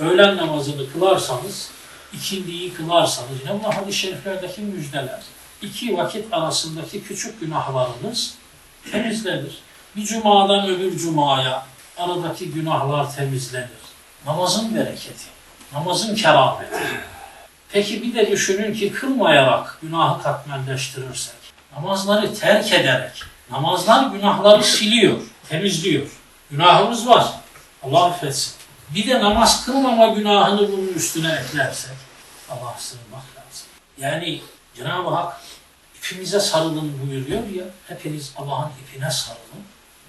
öğlen namazını kılarsanız, ikindiyi kılarsanız, yine bunlar hadis-i şeriflerdeki müjdeler. İki vakit arasındaki küçük günahlarınız temizlenir. Bir cumadan öbür cumaya aradaki günahlar temizlenir. Namazın bereketi, namazın kerameti. Peki bir de düşünün ki kılmayarak günahı katmerleştirirsek, namazları terk ederek, namazlar günahları siliyor, temizliyor. Günahımız var, Allah affetsin. Bir de namaz kılmama günahını bunun üstüne eklersek, Allah sığınmak lazım. Yani Cenab-ı Hak ipimize sarılın buyuruyor ya, hepiniz Allah'ın ipine sarılın.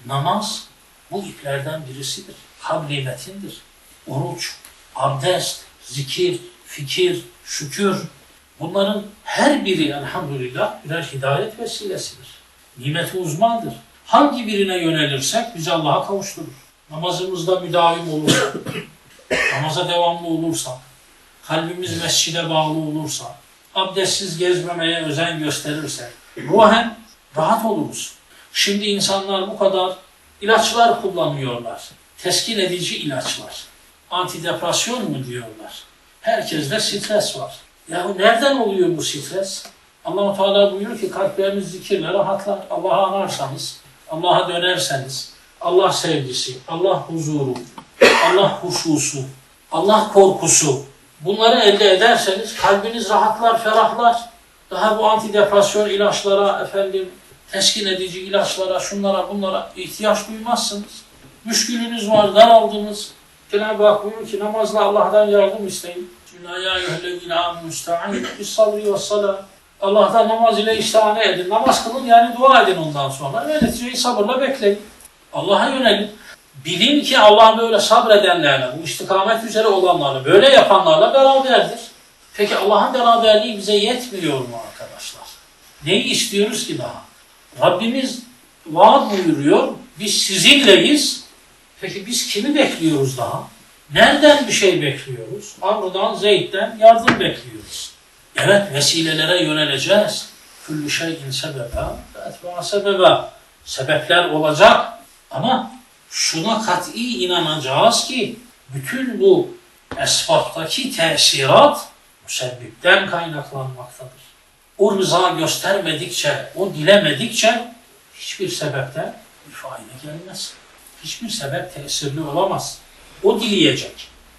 Namaz bu iplerden birisidir. Habli metindir. Oruç, abdest, zikir, fikir, şükür. Bunların her biri elhamdülillah birer hidayet vesilesidir. Nimeti uzmandır. Hangi birine yönelirsek bizi Allah'a kavuşturur. Namazımızda müdavim olursak, namaza devamlı olursak, kalbimiz mescide bağlı olursa, abdestsiz gezmemeye özen gösterirsek, ruhen rahat oluruz. Şimdi insanlar bu kadar ilaçlar kullanıyorlar. Teskin edici ilaçlar. Antidepresyon mu diyorlar. Herkeste stres var. Ya nereden oluyor bu stres? allah Teala buyuruyor ki kalpleriniz zikirle rahatlar. Allah'a anarsanız, Allah'a dönerseniz, Allah sevgisi, Allah huzuru, Allah huşusu, Allah korkusu, bunları elde ederseniz kalbiniz rahatlar, ferahlar. Daha bu antidepresyon ilaçlara, efendim, teskin edici ilaçlara, şunlara, bunlara ihtiyaç duymazsınız. Müşkülünüz var, daraldınız. Cenab-ı Hak buyuruyor ki namazla Allah'tan yardım isteyin. Bis sabri ve salat. Allah'tan namaz ile istihane edin. Namaz kılın yani dua edin ondan sonra. Ve neticeyi sabırla bekleyin. Allah'a yönelin. Bilin ki Allah böyle sabredenlerle, bu istikamet üzere olanlarla, böyle yapanlarla beraberdir. Peki Allah'ın beraberliği bize yetmiyor mu arkadaşlar? Neyi istiyoruz ki daha? Rabbimiz vaat buyuruyor, biz sizinleyiz. Peki biz kimi bekliyoruz daha? Nereden bir şey bekliyoruz? Amr'dan, Zeyd'den yardım bekliyoruz. Evet, vesilelere yöneleceğiz. Küllü şeyin sebebe, etba sebebe. Sebepler olacak ama şuna kat'i inanacağız ki bütün bu esbaptaki tesirat müsebbipten kaynaklanmaktadır. O rıza göstermedikçe, o dilemedikçe hiçbir sebepten bir fayda gelmez. Hiçbir sebep tesirli olamaz. O dileyecek.